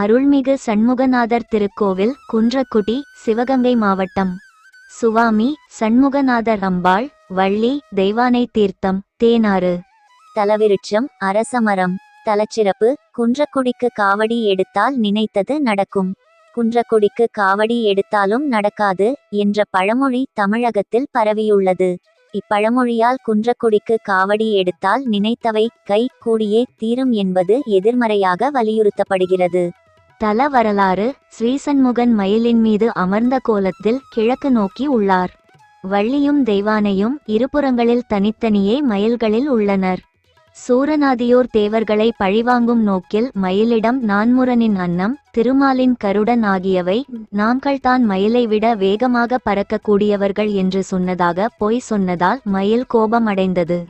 அருள்மிகு சண்முகநாதர் திருக்கோவில் குன்றக்குடி சிவகங்கை மாவட்டம். சுவாமி சண்முகநாதர் அம்பாள் வள்ளி தெய்வானை தீர்த்தம் தேனாறு. தலவிருட்சம் அரசமரம். தலச்சிறப்பு குன்றக்குடிக்கு காவடி எடுத்தால் நினைத்தது நடக்கும். குன்றக்குடிக்கு காவடி எடுத்தாலும் நடக்காது என்ற பழமொழி தமிழகத்தில் பரவியுள்ளது. இப்பழமொழியால் குன்றக்குடிக்கு காவடி எடுத்தால் நினைத்தவை கை கூடியே தீரும் என்பது எதிர்மறையாக வலியுறுத்தப்படுகிறது. தல வரலாறு ஸ்ரீசண்முகன் மயிலின் மீது அமர்ந்த கோலத்தில் கிழக்கு நோக்கி உள்ளார். வள்ளியும் தெய்வானையும் இருபுறங்களில் தனித்தனியே மயில்களில் உள்ளனர். சூரநாதியோர் தேவர்களை பழிவாங்கும் நோக்கில் மயிலிடம் நான்முரனின் அன்னம் திருமாலின் கருடன் ஆகியவை நாங்கள் தான் மயிலை விட வேகமாக பறக்கக்கூடியவர்கள் என்று சொன்னதாக பொய் சொன்னதால் மயில் கோபமடைந்தது.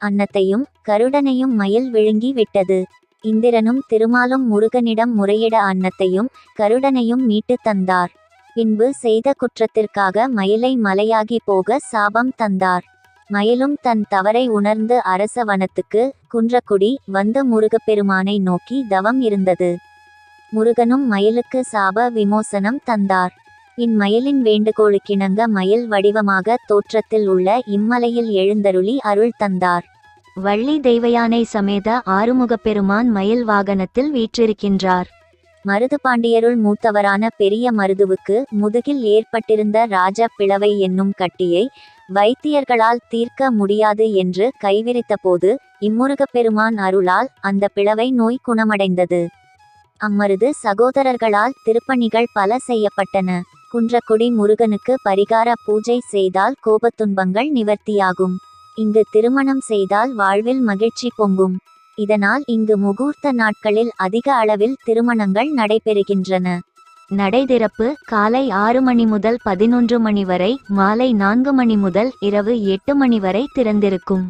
அன்னத்தையும் கருடனையும் மயில் விழுங்கி விட்டது. இந்திரனும் திருமாலும் முருகனிடம் முறையிட அன்னத்தையும் கருடனையும் மீட்டு தந்தார். பின்பு செய்த குற்றத்திற்காக மயிலை மலையாகி போக சாபம் தந்தார். மயிலும் தன் தவறை உணர்ந்து அரசவனத்துக்கு குன்றக்குடி வந்து முருகப்பெருமானை நோக்கி தவம் இருந்தது. முருகனும் மயிலுக்கு சாப விமோசனம் தந்தார். இம்மயிலின் வேண்டுகோளுக்கிணங்க மயில் வடிவமாக தோற்றத்தில் உள்ள இம்மலையில் எழுந்தருளி அருள் தந்தார். வள்ளி தெய்வயானை சமேத ஆறுமுகப்பெருமான் மயில் வாகனத்தில் வீற்றிருக்கின்றார். மருது பாண்டியருள் மூத்தவரான பெரிய மருதுவுக்கு முதுகில் ஏற்பட்டிருந்த ராஜ பிளவை என்னும் கட்டியை வைத்தியர்களால் தீர்க்க முடியாது என்று கைவிரித்தபோது இம்முருகப் பெருமான் அருளால் அந்த பிளவை நோய் குணமடைந்தது. அம்மருது சகோதரர்களால் திருப்பணிகள் பல செய்யப்பட்டன. குன்றக்குடி முருகனுக்கு பரிகார பூஜை செய்தால் கோபத்துன்பங்கள் நிவர்த்தியாகும். இங்கு திருமணம் செய்தால் வாழ்வில் மகிழ்ச்சி பொங்கும். இதனால் இங்கு முகூர்த்த நாட்களில் அதிக அளவில் திருமணங்கள் நடைபெறுகின்றன. நடை திறப்பு காலை ஆறு மணி முதல் பதினொன்று மணி வரை மாலை நான்கு மணி முதல் இரவு எட்டு மணி வரை திறந்திருக்கும்.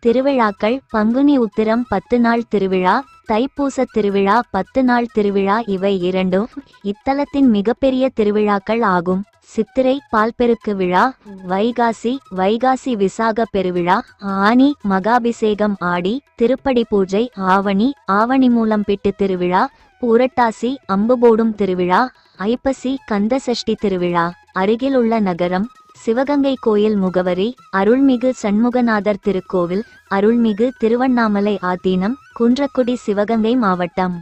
திருவிழாக்கள் பங்குனி உத்திரம் பத்து நாள் திருவிழா தைப்பூச திருவிழா பத்து நாள் திருவிழா இவை இரண்டும் இத்தலத்தின் மிகப்பெரிய திருவிழாக்கள் ஆகும். சித்திரை பால்பெருக்கு விழா வைகாசி வைகாசி விசாக பெருவிழா ஆனி மகாபிஷேகம் ஆடி திருப்படி பூஜை ஆவணி ஆவணி மூலம் பிட்டு திருவிழா பூரட்டாசி அம்பு போடும் திருவிழா ஐப்பசி கந்தசஷ்டி திருவிழா அருகிலுள்ள நகரம் சிவகங்கை கோயில் முகவரி அருள்மிகு சண்முகநாதர் திருக்கோவில் அருள்மிகு திருவண்ணாமலை ஆதீனம் குன்றக்குடி சிவகங்கை மாவட்டம்.